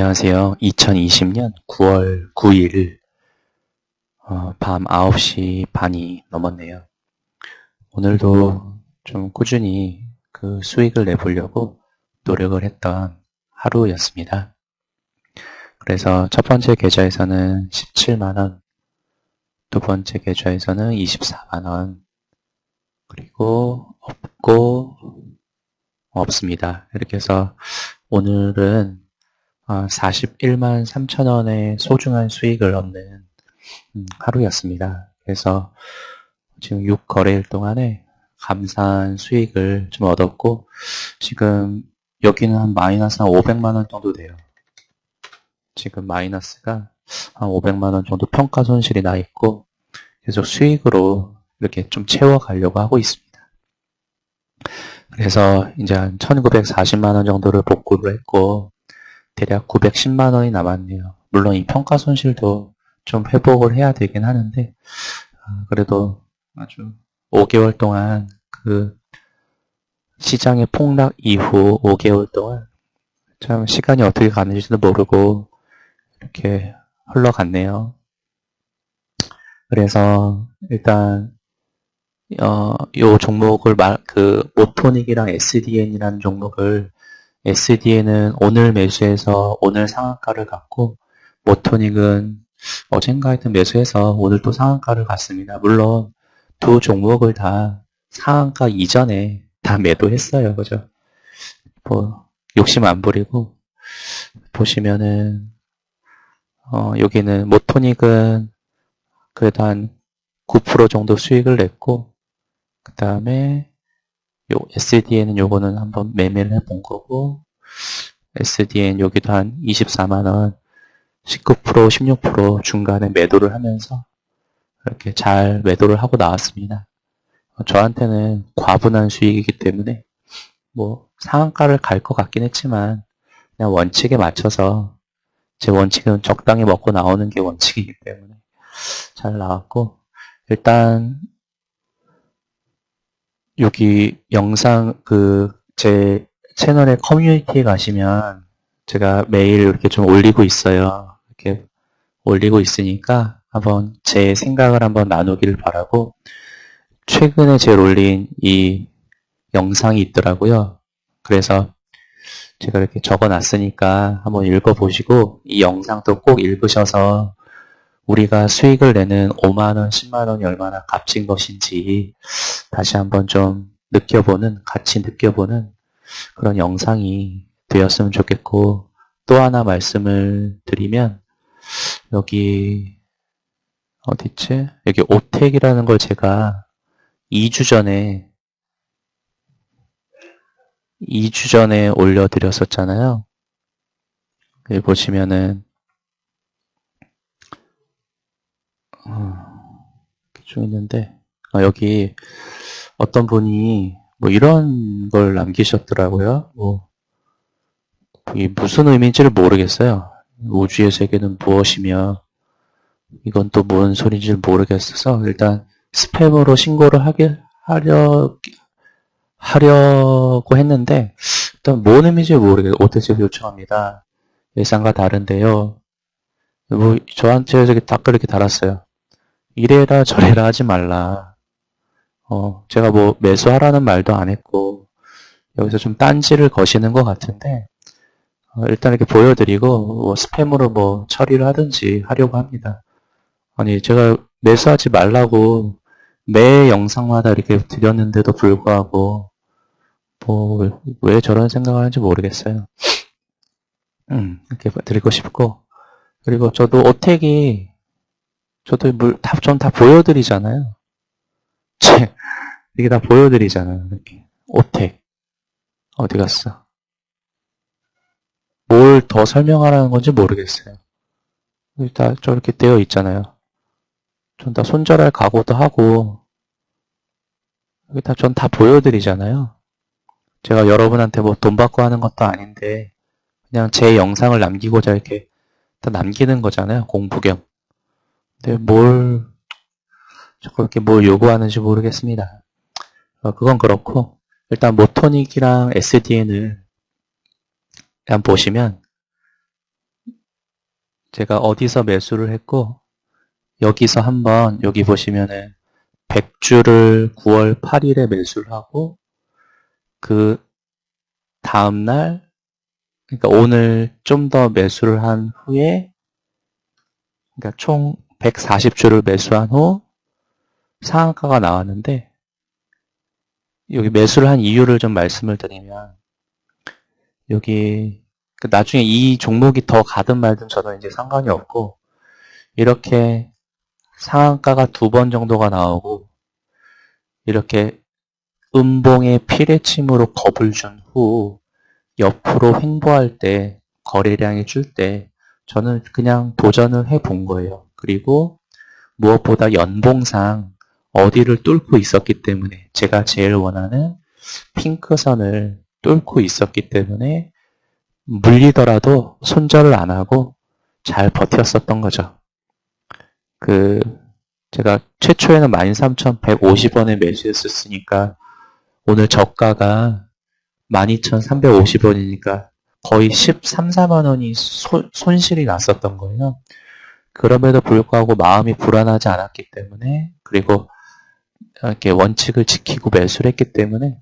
안녕하세요. 2020년 9월 9일 어, 밤 9시 반이 넘었네요. 오늘도 좀 꾸준히 그 수익을 내보려고 노력을 했던 하루였습니다. 그래서 첫 번째 계좌에서는 17만원, 두 번째 계좌에서는 24만원, 그리고 없고 없습니다. 이렇게 해서 오늘은 41만 아, 3천 원의 소중한 수익을 얻는 음, 하루였습니다. 그래서 지금 6거래일 동안에 감사한 수익을 좀 얻었고 지금 여기는 한 마이너스 한 500만 원 정도 돼요. 지금 마이너스가 한 500만 원 정도 평가 손실이 나 있고 계속 수익으로 이렇게 좀 채워가려고 하고 있습니다. 그래서 이제 한 1940만 원 정도를 복구를 했고 대략 910만 원이 남았네요. 물론 이 평가 손실도 좀 회복을 해야 되긴 하는데 아, 그래도 아주 5개월 동안 그 시장의 폭락 이후 5개월 동안 참 시간이 어떻게 가는지도 모르고 이렇게 흘러갔네요. 그래서 일단 어, 요 종목을 말, 그, 모토닉이랑 SDN이라는 종목을 SDN은 오늘 매수해서 오늘 상한가를 갔고 모토닉은 어젠가 하여튼 매수해서 오늘 또 상한가를 갔습니다. 물론 두 종목을 다 상한가 이전에 다 매도했어요. 그죠? 뭐 욕심 안 부리고 보시면은 어 여기는 모토닉은 그래도 한 9% 정도 수익을 냈고 그 다음에 요 SDN은 요거는 한번 매매를 해본 거고 SDN 여기도 한 24만원 19% 16% 중간에 매도를 하면서 이렇게 잘 매도를 하고 나왔습니다. 저한테는 과분한 수익이기 때문에 뭐 상한가를 갈 것 같긴 했지만 그냥 원칙에 맞춰서 제 원칙은 적당히 먹고 나오는 게 원칙이기 때문에 잘 나왔고 일단 여기 영상 그 제 채널의 커뮤니티에 가시면 제가 매일 이렇게 좀 올리고 있어요. 이렇게 올리고 있으니까 한번 제 생각을 한번 나누기를 바라고 최근에 제일 올린 이 영상이 있더라고요. 그래서 제가 이렇게 적어 놨으니까 한번 읽어보시고 이 영상도 꼭 읽으셔서 우리가 수익을 내는 5만원, 10만원이 얼마나 값진 것인지 다시 한번 좀 느껴보는, 같이 느껴보는 그런 영상이 되었으면 좋겠고 또 하나 말씀을 드리면 여기 어디있지? 여기 오텍이라는 걸 제가 2주 전에 2주 전에 올려드렸었잖아요. 여기 보시면은 쭉 있는데 아, 여기 어떤 분이 뭐 이런 걸 남기셨더라고요. 뭐 이 무슨 의미인지를 모르겠어요. 우주의 세계는 무엇이며 이건 또 뭔 소리인지 모르겠어서 일단 스팸으로 신고를 하게 하려 하려고 했는데 일단 뭔 의미인지 모르겠어요. 오태직 요청합니다. 예상과 다른데요. 뭐 저한테 저기 댓글 이렇게 달았어요. 이래라 저래라 하지 말라. 어, 제가 뭐 매수하라는 말도 안 했고 여기서 좀 딴지를 거시는 것 같은데 어, 일단 이렇게 보여드리고 뭐 스팸으로 뭐 처리를 하든지 하려고 합니다. 아니 제가 매수하지 말라고 매 영상마다 이렇게 드렸는데도 불구하고 뭐 왜 저런 생각을 하는지 모르겠어요. 음, 이렇게 드리고 싶고 그리고 저도 오택이 저도 물, 다, 전 다 보여드리잖아요. 이게 다 보여드리잖아요. 이렇게. 오택. 어디 갔어? 뭘 더 설명하라는 건지 모르겠어요. 다 저렇게 되어 있잖아요. 전 다 손절할 각오도 하고, 여기 다, 전 다 보여드리잖아요. 제가 여러분한테 뭐 돈 받고 하는 것도 아닌데, 그냥 제 영상을 남기고자 이렇게 다 남기는 거잖아요. 공부 겸. 근데 뭘, 그렇게 뭘 요구하는지 모르겠습니다. 어, 그건 그렇고, 일단 모토닉이랑 SDN을 그냥 보시면, 제가 어디서 매수를 했고 여기서 한번 여기 보시면은 100주를 9월 8일에 매수를 하고 그 다음날 그러니까 오늘 좀 더 매수를 한 후에 그러니까 총 140주를 매수한 후 상한가가 나왔는데 여기 매수를 한 이유를 좀 말씀을 드리면 여기 그 나중에 이 종목이 더 가든 말든 저는 이제 상관이 없고 이렇게 상한가가 두 번 정도가 나오고 이렇게 음봉의 피레침으로 겁을 준 후 옆으로 횡보할 때 거래량이 줄 때 저는 그냥 도전을 해 본 거예요. 그리고 무엇보다 연봉상 어디를 뚫고 있었기 때문에 제가 제일 원하는 핑크선을 뚫고 있었기 때문에 물리더라도 손절을 안 하고 잘 버텼었던 거죠. 그 제가 최초에는 13,150원에 매수했었으니까 오늘 저가가 12,350원이니까 거의 13, 4만 원이 손실이 났었던 거예요. 그럼에도 불구하고 마음이 불안하지 않았기 때문에 그리고 이렇게 원칙을 지키고 매수를 했기 때문에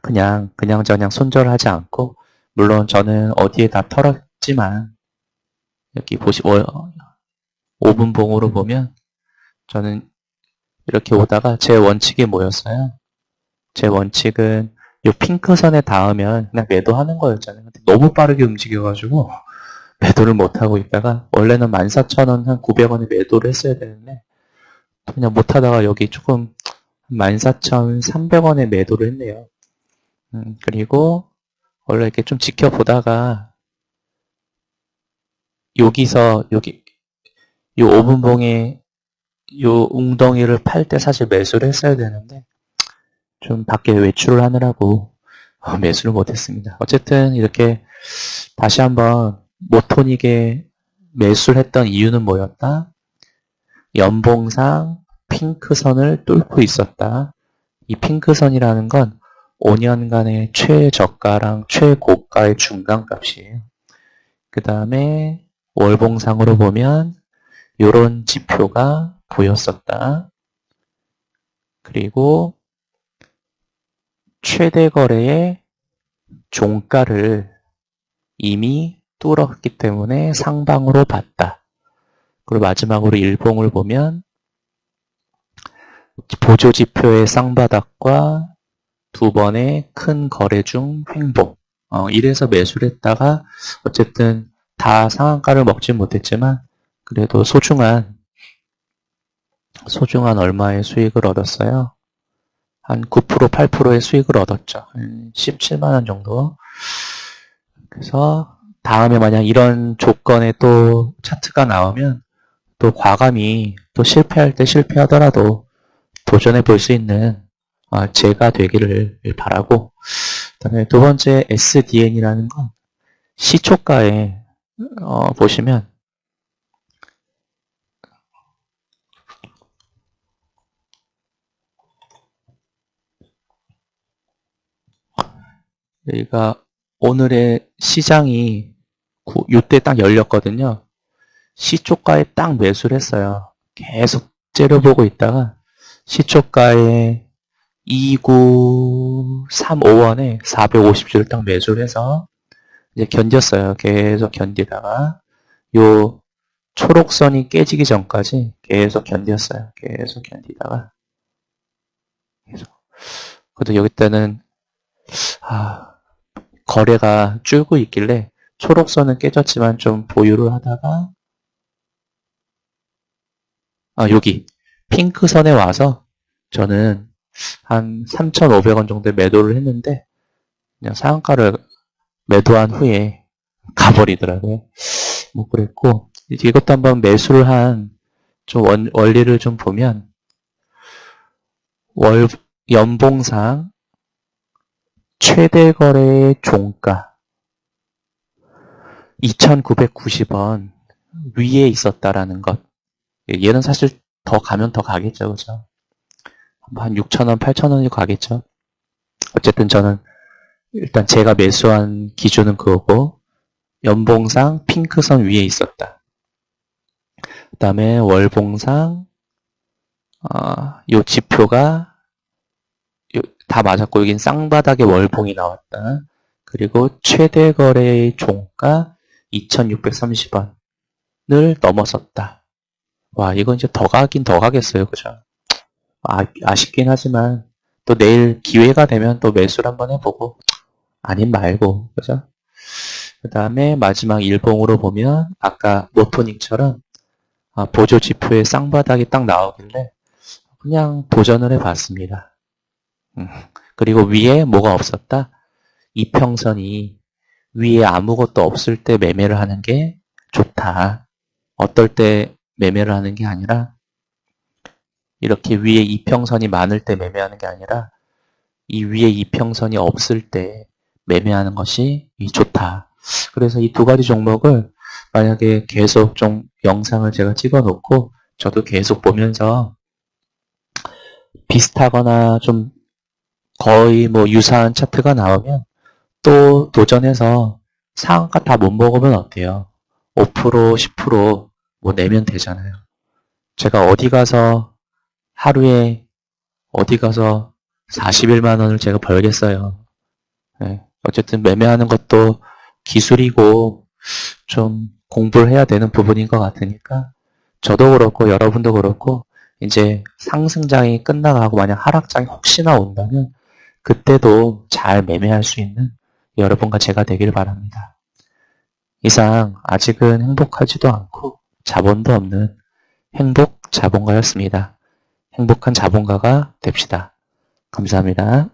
그냥 그냥 저냥 손절하지 않고 물론 저는 어디에 다 털었지만 여기 보시 5분 봉으로 보면 저는 이렇게 오다가 제 원칙이 뭐였어요? 제 원칙은 이 핑크 선에 닿으면 그냥 매도하는 거였잖아요. 근데 너무 빠르게 움직여가지고 매도를 못하고 있다가 원래는 14,000원 한 900원에 매도를 했어야 되는데 그냥 못하다가 여기 조금 14,300원에 매도를 했네요. 음, 그리고 원래 이렇게 좀 지켜보다가 여기서 여기 요 5분봉에 요 웅덩이를 팔 때 사실 매수를 했어야 되는데 좀 밖에 외출을 하느라고 어, 매수를 못했습니다. 어쨌든 이렇게 다시 한번 모토닉에 매수를 했던 이유는 뭐였다? 연봉상 핑크선을 뚫고 있었다. 이 핑크선이라는 건 5년간의 최저가랑 최고가의 중간값이에요. 그 다음에 월봉상으로 보면 이런 지표가 보였었다. 그리고 최대 거래의 종가를 이미 뚫었기 때문에 상방으로 봤다. 그리고 마지막으로 일봉을 보면 보조 지표의 쌍바닥과 두 번의 큰 거래 중 횡보. 어, 이래서 매수를 했다가 어쨌든 다 상한가를 먹진 못했지만 그래도 소중한 소중한 얼마의 수익을 얻었어요. 한 9% 8%의 수익을 얻었죠. 17만 원 정도. 그래서 다음에 만약 이런 조건에 또 차트가 나오면 또 과감히 또 실패할 때 실패하더라도 도전해 볼 수 있는 아, 제가 되기를 바라고 그다음에 두 번째 SDN이라는 건 시초가에 어, 보시면 여기가 오늘의 시장이 이때 딱 열렸거든요. 시초가에 딱 매수를 했어요. 계속 째려보고 있다가 시초가에 2935원에 450주를 딱 매수를 해서 이제 견뎠어요. 계속 견디다가 요 초록선이 깨지기 전까지 계속 견뎠어요. 계속 견디다가 계속. 그래도 여기 때는 아, 거래가 줄고 있길래 초록선은 깨졌지만 좀 보유를 하다가 아 여기 핑크 선에 와서 저는 한 3,500원 정도 매도를 했는데 그냥 상한가를 매도한 후에 가버리더라고요. 뭐 그랬고 이것도 한번 매수를 한 좀 원리를 좀 보면 월 연봉상 최대 거래의 종가 2,990원 위에 있었다라는 것. 얘는 사실 더 가면 더 가겠죠. 그죠? 한 6천원, 8천원이 가겠죠. 어쨌든 저는 일단 제가 매수한 기준은 그거고 연봉상 핑크선 위에 있었다. 그 다음에 월봉상, 아, 요 지표가 요- 다 맞았고, 여긴 쌍바닥에 월봉이 나왔다. 그리고 최대 거래의 종가 2,630원을 넘어섰다. 와, 이건 이제 더 가긴 더 가겠어요. 그죠? 아, 아쉽긴 하지만, 또 내일 기회가 되면 또 매수를 한번 해보고, 아님 말고, 그죠? 그 다음에 마지막 일봉으로 보면, 아까 모토닉처럼, 아, 보조 지표에 쌍바닥이 딱 나오길래, 그냥 도전을 해봤습니다. 음, 그리고 위에 뭐가 없었다? 이평선이 위에 아무것도 없을 때 매매를 하는 게 좋다. 어떨 때 매매를 하는 게 아니라 이렇게 위에 이평선이 많을 때 매매하는 게 아니라 이 위에 이평선이 없을 때 매매하는 것이 이 좋다. 그래서 이 두 가지 종목을 만약에 계속 좀 영상을 제가 찍어 놓고 저도 계속 보면서 비슷하거나 좀 거의 뭐 유사한 차트가 나오면 또 도전해서 상한가 다 못 먹으면 어때요? 5% 10% 뭐 내면 되잖아요. 제가 어디 가서 하루에 어디 가서 41만 원을 제가 벌겠어요. 네, 어쨌든 매매하는 것도 기술이고 좀 공부를 해야 되는 부분인 것 같으니까 저도 그렇고 여러분도 그렇고 이제 상승장이 끝나가고 만약 하락장이 혹시나 온다면 그때도 잘 매매할 수 있는 여러분과 제가 되길 바랍니다. 이상 아직은 행복하지도 않고 자본도 없는 행복 자본가였습니다. 행복한 자본가가 됩시다. 감사합니다.